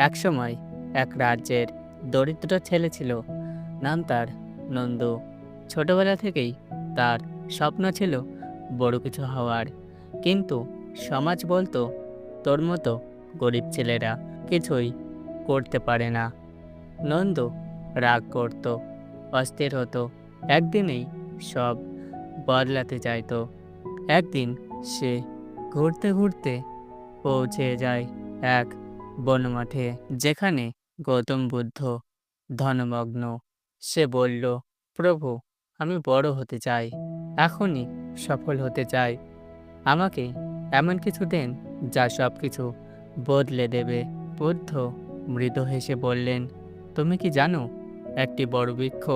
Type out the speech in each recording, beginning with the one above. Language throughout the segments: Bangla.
একসময় এক রাজ্যের দরিদ্র ছেলে ছিল, নাম তার নন্দু। ছোটবেলা থেকেই তার স্বপ্ন ছিল বড় কিছু হওয়ার। কিন্তু সমাজ বলতো, তোর মতো গরিব ছেলেরা কিছুই করতে পারে না। নন্দু রাগ করত, অস্থির হতো। একদিনেই সব বদলাতে চাইতো। একদিন সে ঘুরতে ঘুরতে পৌঁছে যায় এক বনমাঠে, যেখানে গৌতম বুদ্ধ ধনমগ্ন। সে বলল, প্রভু, আমি বড় হতে চাই, এখনই সফল হতে চাই। আমাকে এমন কিছু দেন যা সব কিছু বদলে দেবে। বুদ্ধ মৃদু হেসে বললেন, তুমি কি জানো, একটি বড় বৃক্ষ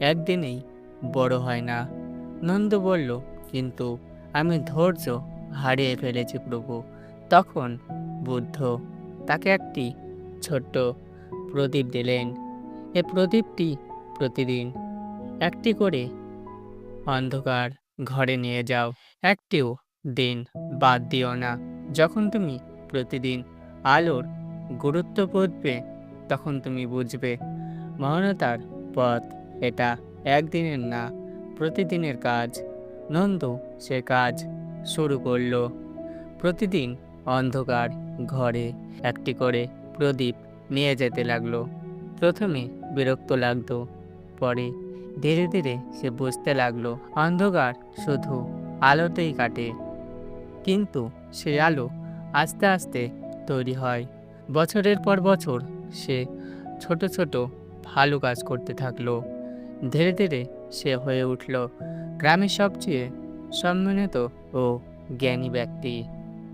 একদিনেই বড় হয় না? নন্দ বলল, কিন্তু আমি ধৈর্য হারিয়ে ফেলেছি প্রভু। তখন বুদ্ধ তাকে একটি ছোট্ট প্রদীপ দিলেন। এ প্রদীপটি প্রতিদিন একটি করে অন্ধকার ঘরে নিয়ে যাও। একটিও দিন বাদ দিও না। যখন তুমি প্রতিদিন আলোর গুরুত্ব বুঝবে, তখন তুমি বুঝবে, মহানতার পথ এটা একদিনের না, প্রতিদিনের কাজ। নন্দু সে কাজ শুরু করল। প্রতিদিন অন্ধকার ঘরে একটি করে প্রদীপ নিয়ে যেতে লাগল। প্রথমে বিরক্ত লাগতো, পরে ধীরে ধীরে সে বুঝতে লাগল, অন্ধকার শুধু আলোতেই কাটে। কিন্তু সে আলো আস্তে আস্তে তৈরি হয়। বছরের পর বছর সে ছোট ছোট ভালো কাজ করতে থাকল। ধীরে ধীরে সে হয়ে উঠল। গ্রামের সবচেয়ে সম্মানিত ও জ্ঞানী ব্যক্তি।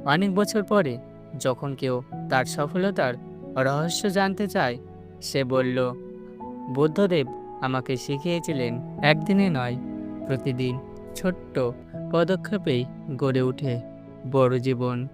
অনেক বছর পরে যখন কেউ তার সফলতার রহস্য জানতে চায়, সে বলল, বুদ্ধদেব আমাকে শিখিয়েছিলেন একদিনে নয়, প্রতিদিন ছোট্ট পদক্ষেপেই গড়ে ওঠে বড় জীবন।